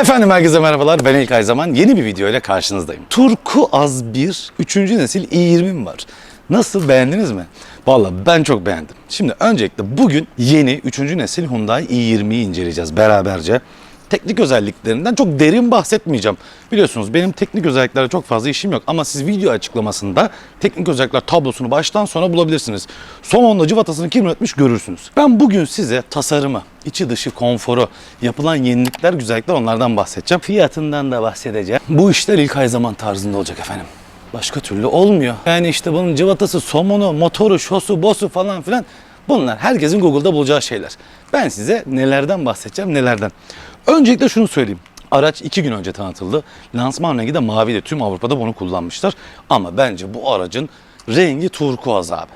Efendim herkese merhabalar. Ben İlkay Zaman. Yeni bir video ile karşınızdayım. Turku Az 1 3. nesil i20 var. Nasıl beğendiniz mi? Vallahi ben çok beğendim. Şimdi öncelikle bugün yeni 3. nesil Hyundai i20'yi inceleyeceğiz beraberce. Teknik özelliklerinden çok derin bahsetmeyeceğim. Biliyorsunuz benim teknik özelliklere çok fazla işim yok ama siz video açıklamasında teknik özellikler tablosunu baştan sona bulabilirsiniz. Son onda cıvatasını kim üretmiş görürsünüz. Ben bugün size tasarımı, içi dışı konforu, yapılan yenilikler, güzellikler onlardan bahsedeceğim. Fiyatından da bahsedeceğim. Bu işler ilk ay zaman tarzında olacak efendim. Başka türlü olmuyor. Yani işte bunun cıvatası, somonu, motoru, şosu, bosu falan filan bunlar herkesin Google'da bulacağı şeyler. Ben size nelerden bahsedeceğim, nelerden. Öncelikle şunu söyleyeyim. Araç iki gün önce tanıtıldı. Lansman rengi de maviydi. Tüm Avrupa'da bunu kullanmışlar. Ama bence bu aracın rengi turkuaz abi.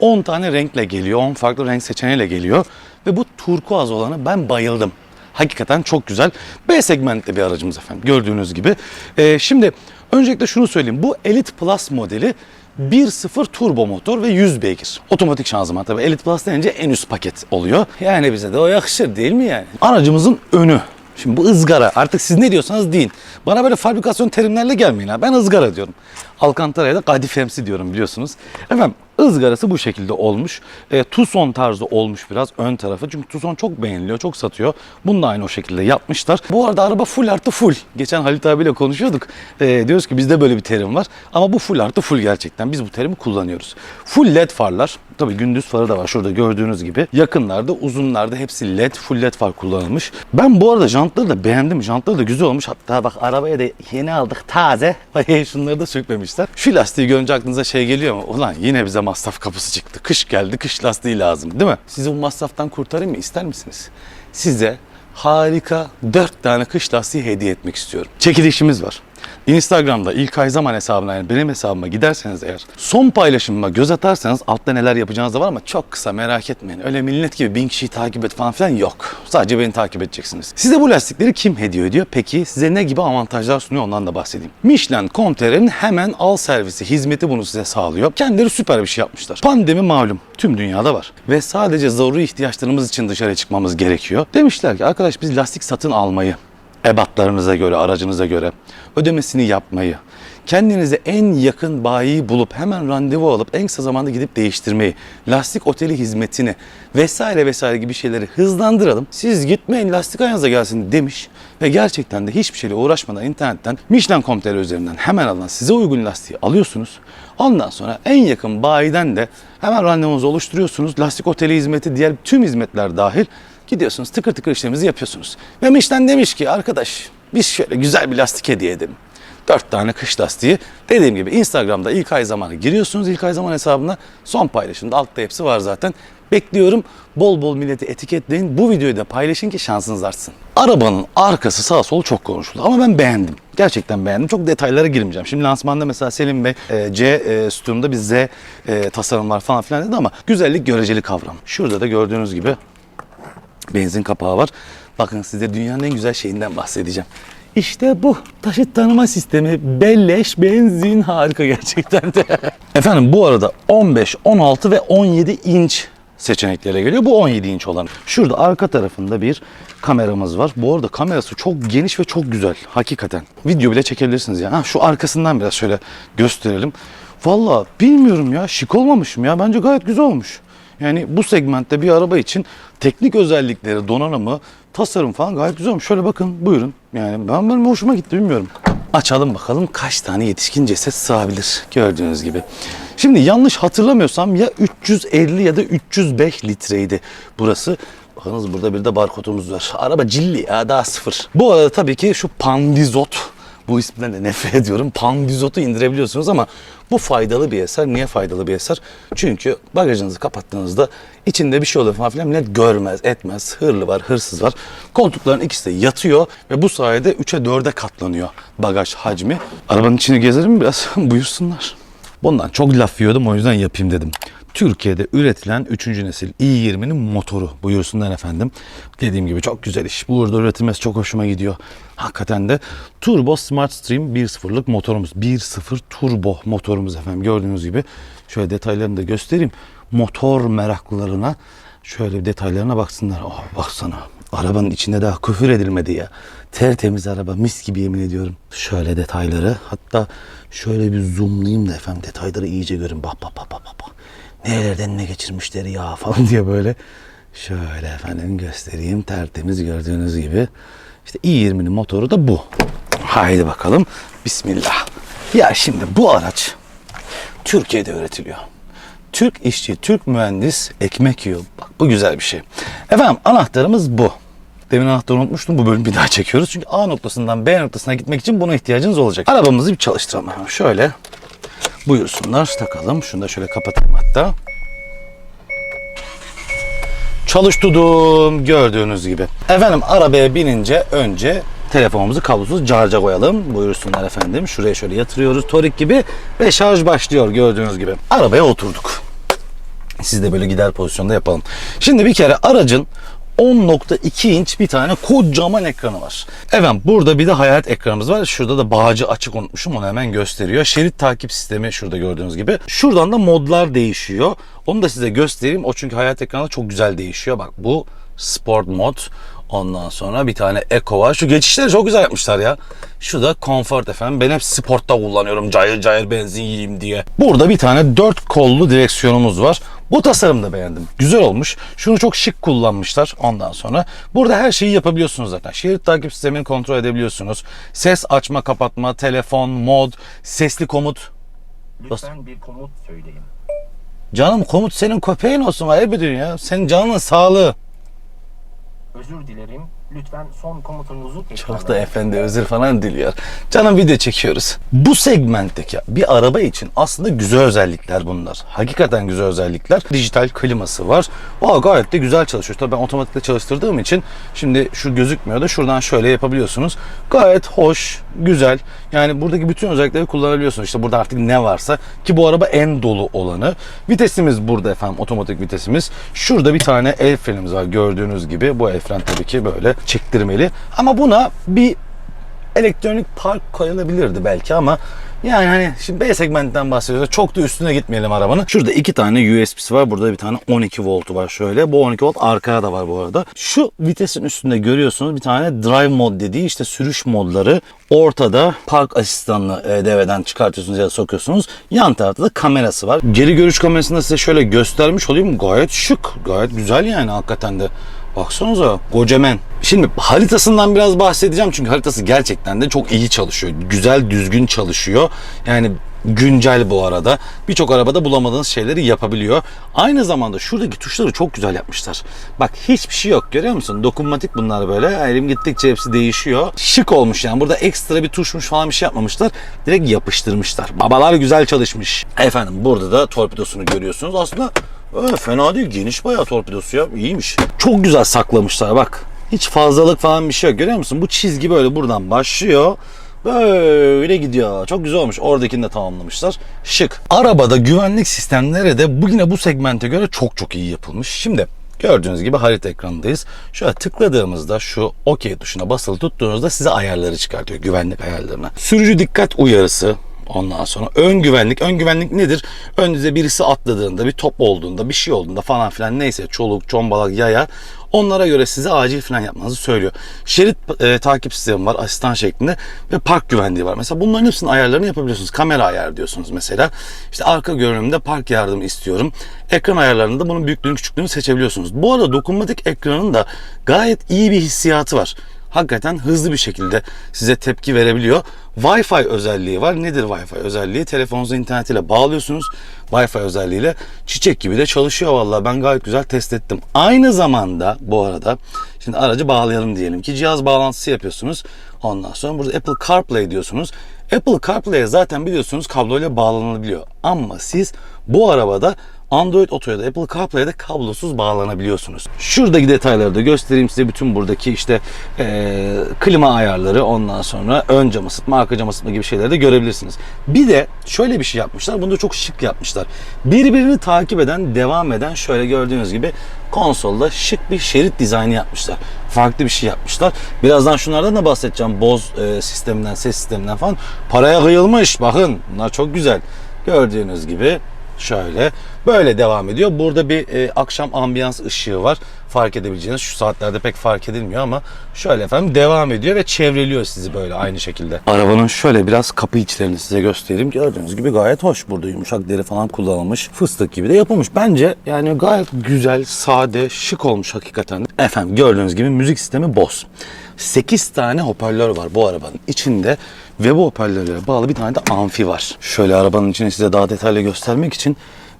10 tane renkle geliyor. 10 farklı renk seçeneğiyle geliyor. Ve bu turkuaz olanı ben bayıldım. Hakikaten çok güzel. B segmentte bir aracımız efendim gördüğünüz gibi. Ee, şimdi öncelikle şunu söyleyeyim. Bu Elite Plus modeli 1.0 turbo motor ve 100 beygir. Otomatik şanzıman tabii Elite Plus denince en üst paket oluyor. Yani bize de o yakışır değil mi yani? Aracımızın önü. Şimdi bu ızgara artık siz ne diyorsanız deyin. Bana böyle fabrikasyon terimlerle gelmeyin ha. Ben ızgara diyorum. Alcantara'ya da kadifemsi diyorum biliyorsunuz. Efendim ızgarası bu şekilde olmuş. E, Tucson tarzı olmuş biraz ön tarafı. Çünkü Tucson çok beğeniliyor, çok satıyor. Bunu da aynı o şekilde yapmışlar. Bu arada araba full artı full. Geçen Halit abiyle konuşuyorduk. E, diyoruz ki bizde böyle bir terim var. Ama bu full artı full gerçekten. Biz bu terimi kullanıyoruz. Full led farlar. Tabii gündüz farı da var şurada gördüğünüz gibi. Yakınlarda, uzunlarda hepsi led, full led far kullanılmış. Ben bu arada jantları da beğendim. Jantları da güzel olmuş. Hatta bak arabaya da yeni aldık taze. Şunları da sökmemişler. Şu lastiği görünce aklınıza şey geliyor mu? Ulan yine bize masraf kapısı çıktı. Kış geldi, kış lastiği lazım değil mi? Sizi bu masraftan kurtarayım mı? İster misiniz? Size harika 4 tane kış lastiği hediye etmek istiyorum. Çekilişimiz var. Instagram'da ilk ay zaman hesabına yani benim hesabıma giderseniz eğer son paylaşımıma göz atarsanız altta neler yapacağınız da var ama çok kısa merak etmeyin. Öyle millet gibi bin kişiyi takip et falan filan yok. Sadece beni takip edeceksiniz. Size bu lastikleri kim hediye ediyor? Peki size ne gibi avantajlar sunuyor ondan da bahsedeyim. Michelin Comtere'nin hemen al servisi hizmeti bunu size sağlıyor. Kendileri süper bir şey yapmışlar. Pandemi malum tüm dünyada var. Ve sadece zaruri ihtiyaçlarımız için dışarı çıkmamız gerekiyor. Demişler ki arkadaş biz lastik satın almayı ebatlarınıza göre, aracınıza göre ödemesini yapmayı, kendinize en yakın bayiyi bulup hemen randevu alıp en kısa zamanda gidip değiştirmeyi, lastik oteli hizmetini vesaire vesaire gibi şeyleri hızlandıralım. Siz gitmeyin lastik ayağınıza gelsin demiş ve gerçekten de hiçbir şeyle uğraşmadan internetten Michelin.com.tr üzerinden hemen alınan size uygun lastiği alıyorsunuz. Ondan sonra en yakın bayiden de hemen randevunuzu oluşturuyorsunuz. Lastik oteli hizmeti, diğer tüm hizmetler dahil Gidiyorsunuz tıkır tıkır işleminizi yapıyorsunuz. Ve Michelin demiş ki arkadaş biz şöyle güzel bir lastik hediye edelim. Dört tane kış lastiği. Dediğim gibi Instagram'da ilk ay zamanı giriyorsunuz ilk ay zaman hesabına. Son paylaşımda altta hepsi var zaten. Bekliyorum. Bol bol milleti etiketleyin. Bu videoyu da paylaşın ki şansınız artsın. Arabanın arkası sağ sol çok konuşuldu ama ben beğendim. Gerçekten beğendim. Çok detaylara girmeyeceğim. Şimdi lansmanda mesela Selim Bey e, C e, sütununda bir Z e, tasarımlar falan filan dedi ama güzellik göreceli kavram. Şurada da gördüğünüz gibi benzin kapağı var. Bakın size dünyanın en güzel şeyinden bahsedeceğim. İşte bu taşıt tanıma sistemi belleş benzin harika gerçekten de. Efendim bu arada 15, 16 ve 17 inç seçeneklere geliyor. Bu 17 inç olan. Şurada arka tarafında bir kameramız var. Bu arada kamerası çok geniş ve çok güzel. Hakikaten. Video bile çekebilirsiniz ya. Ha, şu arkasından biraz şöyle gösterelim. Valla bilmiyorum ya şık olmamış mı ya? Bence gayet güzel olmuş. Yani bu segmentte bir araba için teknik özellikleri, donanımı, tasarım falan gayet güzel. Şöyle bakın buyurun. Yani ben benim hoşuma gitti bilmiyorum. Açalım bakalım kaç tane yetişkin ceset sığabilir gördüğünüz gibi. Şimdi yanlış hatırlamıyorsam ya 350 ya da 305 litreydi burası. Bakınız burada bir de barkodumuz var. Araba cilli ya daha sıfır. Bu arada tabii ki şu pandizot bu isimden de nefret ediyorum. Pandizot'u indirebiliyorsunuz ama bu faydalı bir eser. Niye faydalı bir eser? Çünkü bagajınızı kapattığınızda içinde bir şey oluyor falan filan millet görmez, etmez. Hırlı var, hırsız var. Koltukların ikisi de yatıyor ve bu sayede 3'e 4'e katlanıyor bagaj hacmi. Arabanın içini gezelim mi biraz? Buyursunlar. Bundan çok laf yiyordum o yüzden yapayım dedim. Türkiye'de üretilen 3. nesil i20'nin motoru buyursunlar efendim. Dediğim gibi çok güzel iş. Burada üretilmesi çok hoşuma gidiyor. Hakikaten de Turbo Smart Stream 1.0'lık motorumuz. 1.0 turbo motorumuz efendim. Gördüğünüz gibi şöyle detaylarını da göstereyim. Motor meraklılarına şöyle detaylarına baksınlar. Oh baksana Arabanın içinde daha küfür edilmedi ya. Tertemiz araba mis gibi yemin ediyorum. Şöyle detayları hatta şöyle bir zoomlayayım da efendim detayları iyice görün. Bak bak bak bak bak. Nerelerden ne geçirmişler ya falan diye böyle. Şöyle efendim göstereyim tertemiz gördüğünüz gibi. İşte i20'nin motoru da bu. Haydi bakalım. Bismillah. Ya şimdi bu araç Türkiye'de üretiliyor. Türk işçi, Türk mühendis ekmek yiyor. Bak bu güzel bir şey. Efendim anahtarımız bu. Demin anahtarı unutmuştum. Bu bölümü bir daha çekiyoruz. Çünkü A noktasından B noktasına gitmek için buna ihtiyacınız olacak. Arabamızı bir çalıştıralım. Şöyle buyursunlar takalım. Şunu da şöyle kapatayım hatta. Çalıştırdım gördüğünüz gibi. Efendim arabaya binince önce telefonumuzu kablosuz charge'a koyalım. Buyursunlar efendim. Şuraya şöyle yatırıyoruz torik gibi ve şarj başlıyor gördüğünüz gibi. Arabaya oturduk. Siz de böyle gider pozisyonda yapalım. Şimdi bir kere aracın 10.2 inç bir tane kocaman ekranı var. Efendim burada bir de hayalet ekranımız var. Şurada da bağcı açık unutmuşum onu hemen gösteriyor. Şerit takip sistemi şurada gördüğünüz gibi. Şuradan da modlar değişiyor. Onu da size göstereyim. O çünkü hayalet ekranı çok güzel değişiyor. Bak bu sport mod. Ondan sonra bir tane Eco var. Şu geçişleri çok güzel yapmışlar ya. Şu da Comfort efendim. Ben hep sportta kullanıyorum. Cayır cayır benzin yiyeyim diye. Burada bir tane dört kollu direksiyonumuz var. Bu tasarımı da beğendim. Güzel olmuş. Şunu çok şık kullanmışlar ondan sonra. Burada her şeyi yapabiliyorsunuz zaten. Şerit takip sistemini kontrol edebiliyorsunuz. Ses açma kapatma, telefon, mod, sesli komut. Lütfen bir komut söyleyin. Canım komut senin köpeğin olsun ayıp ediyorsun ya. Senin canının sağlığı. Özür dilerim. Lütfen son komutunuzu Çok da efendi özür falan diliyor. Canım video çekiyoruz. Bu segmentteki bir araba için aslında güzel özellikler bunlar. Hakikaten güzel özellikler. Dijital kliması var. Aa, gayet de güzel çalışıyor. Tabii ben otomatikle çalıştırdığım için şimdi şu gözükmüyor da şuradan şöyle yapabiliyorsunuz. Gayet hoş, güzel. Yani buradaki bütün özellikleri kullanabiliyorsunuz. İşte burada artık ne varsa ki bu araba en dolu olanı. Vitesimiz burada efendim otomatik vitesimiz. Şurada bir tane el frenimiz var gördüğünüz gibi. Bu el fren tabii ki böyle çektirmeli. Ama buna bir elektronik park koyulabilirdi belki ama yani hani şimdi B segmentinden bahsediyoruz. Çok da üstüne gitmeyelim arabanın. Şurada iki tane USB'si var. Burada bir tane 12 voltu var şöyle. Bu 12 volt arkaya da var bu arada. Şu vitesin üstünde görüyorsunuz bir tane drive mod dediği işte sürüş modları. Ortada park asistanını e, devreden çıkartıyorsunuz ya da sokuyorsunuz. Yan tarafta da kamerası var. Geri görüş kamerasını size şöyle göstermiş olayım. Gayet şık. Gayet güzel yani hakikaten de. Baksanıza kocaman. Şimdi haritasından biraz bahsedeceğim çünkü haritası gerçekten de çok iyi çalışıyor. Güzel, düzgün çalışıyor. Yani güncel bu arada. Birçok arabada bulamadığınız şeyleri yapabiliyor. Aynı zamanda şuradaki tuşları çok güzel yapmışlar. Bak hiçbir şey yok görüyor musun? Dokunmatik bunlar böyle. Elim gittikçe hepsi değişiyor. Şık olmuş yani. Burada ekstra bir tuşmuş falan bir şey yapmamışlar. Direkt yapıştırmışlar. Babalar güzel çalışmış. Efendim burada da torpidosunu görüyorsunuz. Aslında Öyle fena değil. Geniş bayağı torpidosu ya. İyiymiş. Çok güzel saklamışlar bak. Hiç fazlalık falan bir şey yok. Görüyor musun? Bu çizgi böyle buradan başlıyor. Böyle gidiyor. Çok güzel olmuş. Oradakini de tamamlamışlar. Şık. Arabada güvenlik sistemleri de bu yine bu segmente göre çok çok iyi yapılmış. Şimdi Gördüğünüz gibi harita ekranındayız. Şöyle tıkladığımızda şu OK tuşuna basılı tuttuğunuzda size ayarları çıkartıyor. Güvenlik ayarlarına. Sürücü dikkat uyarısı. Ondan sonra ön güvenlik. Ön güvenlik nedir? Önünüze birisi atladığında, bir top olduğunda, bir şey olduğunda falan filan neyse çoluk, çombalak, yaya onlara göre size acil fren yapmanızı söylüyor. Şerit e, takip sistemi var asistan şeklinde ve park güvenliği var. Mesela bunların hepsinin ayarlarını yapabiliyorsunuz. Kamera ayar diyorsunuz mesela. İşte arka görünümde park yardımı istiyorum. Ekran ayarlarında bunun büyüklüğünü küçüklüğünü seçebiliyorsunuz. Bu arada dokunmatik ekranın da gayet iyi bir hissiyatı var hakikaten hızlı bir şekilde size tepki verebiliyor. Wi-Fi özelliği var. Nedir Wi-Fi özelliği? Telefonunuzu internetiyle bağlıyorsunuz. Wi-Fi özelliğiyle çiçek gibi de çalışıyor vallahi. Ben gayet güzel test ettim. Aynı zamanda bu arada şimdi aracı bağlayalım diyelim ki cihaz bağlantısı yapıyorsunuz. Ondan sonra burada Apple CarPlay diyorsunuz. Apple CarPlay'e zaten biliyorsunuz kabloyla bağlanabiliyor. Ama siz bu arabada Android Auto ya da Apple CarPlay'de kablosuz bağlanabiliyorsunuz. Şuradaki detayları da göstereyim size. Bütün buradaki işte eee, klima ayarları ondan sonra ön cam ısıtma, arka cam ısıtma gibi şeyleri de görebilirsiniz. Bir de şöyle bir şey yapmışlar. Bunu da çok şık yapmışlar. Birbirini takip eden, devam eden şöyle gördüğünüz gibi konsolda şık bir şerit dizaynı yapmışlar. Farklı bir şey yapmışlar. Birazdan şunlardan da bahsedeceğim. Boz e, sisteminden, ses sisteminden falan. Paraya kıyılmış. Bakın bunlar çok güzel. Gördüğünüz gibi Şöyle. Böyle devam ediyor. Burada bir e, akşam ambiyans ışığı var. Fark edebileceğiniz. Şu saatlerde pek fark edilmiyor ama şöyle efendim devam ediyor ve çevreliyor sizi böyle aynı şekilde. Arabanın şöyle biraz kapı içlerini size göstereyim. Gördüğünüz gibi gayet hoş. Burada yumuşak deri falan kullanılmış. Fıstık gibi de yapılmış. Bence yani gayet güzel, sade, şık olmuş hakikaten. Efendim gördüğünüz gibi müzik sistemi Bose. 8 tane hoparlör var bu arabanın içinde ve bu hoparlörlere bağlı bir tane de amfi var. Şöyle arabanın içini size daha detaylı göstermek için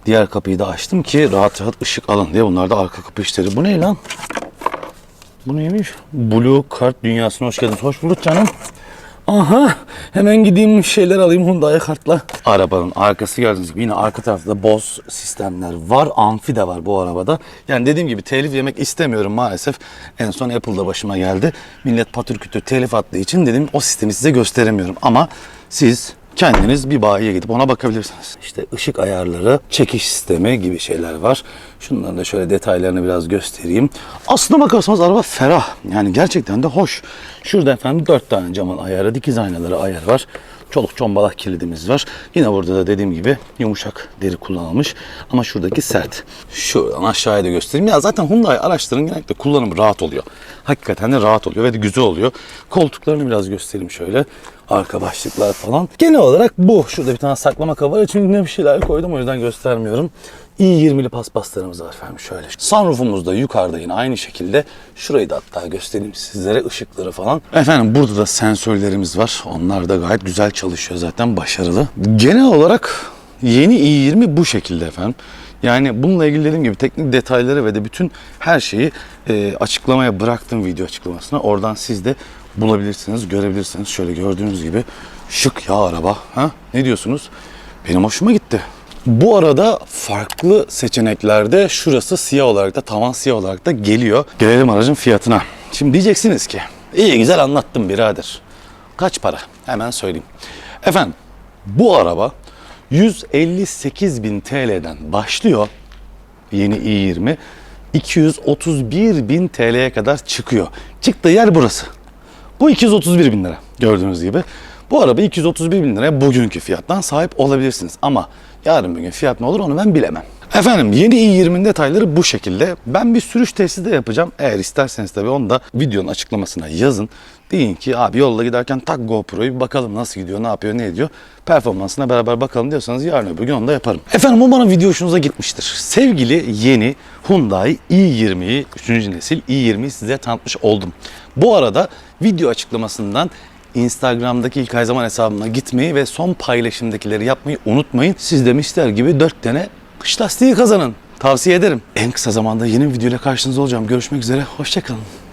diğer kapıyı da açtım ki rahat rahat ışık alın diye. Bunlar da arka kapı işleri. Bu ne lan? Bu neymiş? Blue Kart dünyasına hoş geldiniz. Hoş bulduk canım. Aha hemen gideyim şeyler alayım Hyundai kartla. Arabanın arkası gördüğünüz gibi yine arka tarafta da sistemler var. Amfi de var bu arabada. Yani dediğim gibi telif yemek istemiyorum maalesef. En son Apple'da başıma geldi. Millet patır kütür telif attığı için dedim o sistemi size gösteremiyorum. Ama siz kendiniz bir bayiye gidip ona bakabilirsiniz. İşte ışık ayarları, çekiş sistemi gibi şeyler var. Şunların da şöyle detaylarını biraz göstereyim. Aslına bakarsanız araba ferah. Yani gerçekten de hoş. Şurada efendim dört tane camın ayarı, dikiz aynaları ayarı var. Çoluk çombalak kilidimiz var. Yine burada da dediğim gibi yumuşak deri kullanılmış. Ama şuradaki sert. Şuradan aşağıya da göstereyim. Ya zaten Hyundai araçların genellikle kullanımı rahat oluyor. Hakikaten de rahat oluyor ve de güzel oluyor. Koltuklarını biraz göstereyim şöyle. Arka başlıklar falan. Genel olarak bu. Şurada bir tane saklama kabı var. İçine bir şeyler koydum o yüzden göstermiyorum. i20'li paspaslarımız var efendim şöyle. Sunroofumuz da yukarıda yine aynı şekilde. Şurayı da hatta göstereyim sizlere ışıkları falan. Efendim burada da sensörlerimiz var. Onlar da gayet güzel çalışıyor zaten başarılı. Genel olarak yeni i20 bu şekilde efendim. Yani bununla ilgili dediğim gibi teknik detayları ve de bütün her şeyi e, açıklamaya bıraktım video açıklamasına. Oradan siz de bulabilirsiniz, görebilirsiniz. Şöyle gördüğünüz gibi şık ya araba. Ha? Ne diyorsunuz? Benim hoşuma gitti. Bu arada farklı seçeneklerde şurası siyah olarak da tavan siyah olarak da geliyor. Gelelim aracın fiyatına. Şimdi diyeceksiniz ki iyi güzel anlattım birader. Kaç para? Hemen söyleyeyim. Efendim bu araba 158 bin TL'den başlıyor. Yeni i20 231 bin TL'ye kadar çıkıyor. Çıktığı yer burası. Bu 231 bin lira gördüğünüz gibi. Bu araba 231 bin liraya bugünkü fiyattan sahip olabilirsiniz. Ama yarın bir gün fiyat ne olur onu ben bilemem. Efendim yeni i20'nin detayları bu şekilde. Ben bir sürüş testi de yapacağım. Eğer isterseniz tabii onu da videonun açıklamasına yazın. Deyin ki abi yolda giderken tak GoPro'yu bir bakalım nasıl gidiyor, ne yapıyor, ne ediyor. Performansına beraber bakalım diyorsanız yarın öbür gün onu da yaparım. Efendim umarım video hoşunuza gitmiştir. Sevgili yeni Hyundai i20'yi, 3. nesil i20'yi size tanıtmış oldum. Bu arada video açıklamasından Instagram'daki ilk ay zaman hesabıma gitmeyi ve son paylaşımdakileri yapmayı unutmayın. Siz de mister gibi 4 tane kış lastiği kazanın. Tavsiye ederim. En kısa zamanda yeni bir videoyla karşınızda olacağım. Görüşmek üzere. Hoşçakalın.